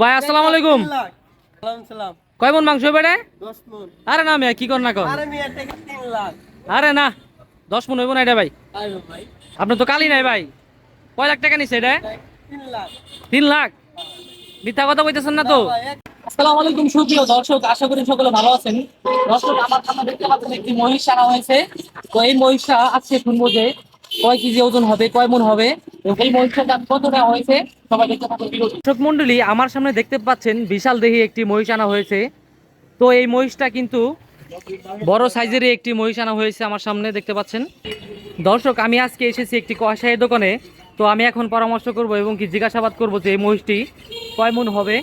ভাই, আসসালামু আলাইকুম। কয় মন মাংস মন আরে না মিয়া, কি কর না আরে না, দশ মন হইব না এটা ভাই। আপনার তো কালি নাই ভাই। কয় লাখ টাকা নিছে এটা? তিন লাখ। মিথ্যা কথা কইতেছেন না তো। আসসালামু আলাইকুম, সুপ্রিয় দর্শক। আশা করি সকলে ভালো আছেন। দর্শক, আমার সামনে দেখতে পাচ্ছেন একটি মহিষ আনা হয়েছে। তো এই মহিষটা আজকে শুনব যে কয় কেজি ওজন হবে, কয় মন হবে? এই মহিষটার দাম হয়েছে? সবাই দেখতে দর্শক মন্ডলী আমার সামনে দেখতে পাচ্ছেন বিশাল দেহি একটি মহিষ আনা হয়েছে। তো এই মহিষটা কিন্তু বড় সাইজেরই একটি মহিষ আনা হয়েছে আমার সামনে দেখতে পাচ্ছেন। দর্শক আমি আজকে এসেছি একটি কষাইয়ের দোকানে। তো আমি এখন পরামর্শ করব এবং কি জিজ্ঞাসাবাদ করব যে এই মহিষটি কয় মন হবে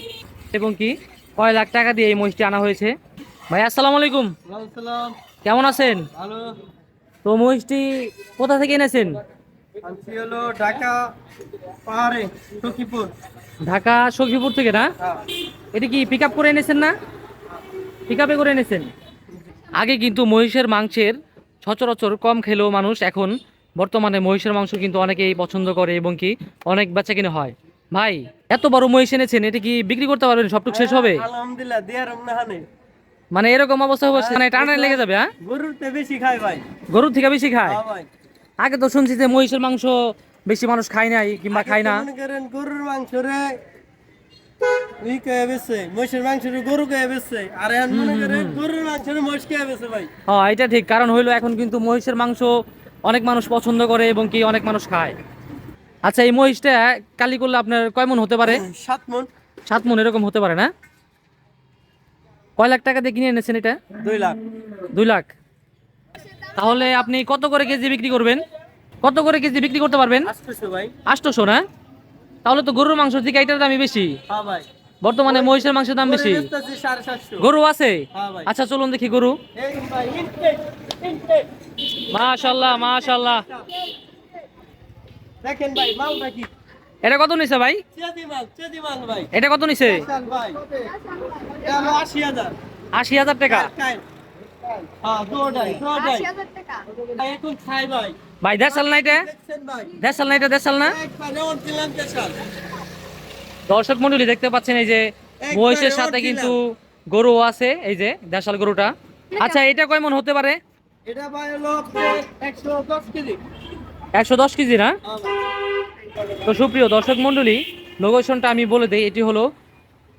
এবং কি কয় লাখ টাকা দিয়ে এই মহিষটি আনা হয়েছে। ভাই আসসালামু আলাইকুম। কেমন আছেন? তো মহিষটি কোথা থেকে এনেছেন? আনছি হলো ঢাকা পাহাড়ে সখীপুর। ঢাকা সখীপুর থেকে না? হ্যাঁ। এটি কি পিক করে এনেছেন না? পিক করে এনেছেন? আগে কিন্তু মহিষের মাংসের সচরাচর কম খেলেও মানুষ এখন বর্তমানে মহিষের মাংস কিন্তু অনেকেই পছন্দ করে এবং কি অনেক বেচা কিনে হয়। ভাই এত বড় মহিষ এনেছেন এটা কি বিক্রি করতে পারবেন? সবটুক শেষ হবে? আলহামদুলিল্লাহ দেয়ার হানে। মানে এরকম অবস্থা হচ্ছে মানে টানা লেগে যাবে হ্যাঁ? গরুতে বেশি খায় ভাই। গরুর থেকে বেশি খায়? হ্যাঁ ভাই। আগে তো শুনছি যে মহিষের মাংস বেশি মানুষ খায় নাই কিংবা খায় না। গরুর মাংস রে ই কে বেছে মহিষের মাংস গরু বেছে। আর এখন মনে করেন গরুর মাংস মহিষ কে বেছে ভাই। হ্যাঁ এটা ঠিক। কারণ হইল এখন কিন্তু মহিষের মাংস অনেক মানুষ পছন্দ করে এবং কি অনেক মানুষ খায়। আচ্ছা এই মহিষটা কালি করলে আপনার কয় মন হতে পারে? সাত মন। সাত মন এরকম হতে পারে না? কয় লাখ টাকা দিয়ে কিনে এনেছেন এটা? দুই লাখ। দুই লাখ। তাহলে আপনি কত করে কেজি বিক্রি করবেন? কত করে কেজি বিক্রি করতে পারবেন? আটশোশো না? তাহলে তো গরুর মাংস থেকে এটার দামই বেশি। হ্যাঁ বর্তমানে মহিষের মাংসের দাম বেশি। গরু আছে? হ্যাঁ আচ্ছা চলুন দেখি গরু। মাশাল্লাহ মাশাল্লাহ দেখেন ভাই এটা কত নিছে ভাই? এটা কত নিছে? আশি হাজার। টাকা। হ্যাঁ ভাই। সাল না এটা? সাল না এটা দেড় সাল না দেশাল। দর্শক মন্ডলী দেখতে পাচ্ছেন এই যে মহিষের সাথে কিন্তু গরু আছে এই যে দেড় সাল গরুটা। আচ্ছা এটা কয় মন হতে পারে? এটা ভাই হলো আপনার একশো দশ কেজি। না? তো সুপ্রিয় দর্শক মন্ডলী লোকেশনটা আমি বলে দিই এটি হলো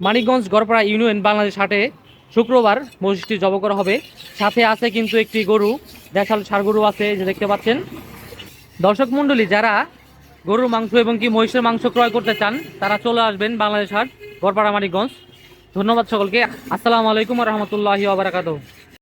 মানিকগঞ্জ গড়পাড়া ইউনিয়ন বাংলাদেশ হাটে। শুক্রবার মসজিদটি জব করা হবে। সাথে আছে কিন্তু একটি গরু, দেশাল সার গরু আছে যে দেখতে পাচ্ছেন। দর্শক মন্ডলী যারা গরুর মাংস এবং কি মহিষের মাংস ক্রয় করতে চান, তারা চলে আসবেন বাংলাদেশ হাট, গড়পাড়া মানিকগঞ্জ। ধন্যবাদ সকলকে। আসসালামু আলাইকুম রহমতুল্লাহি আবরাকাতু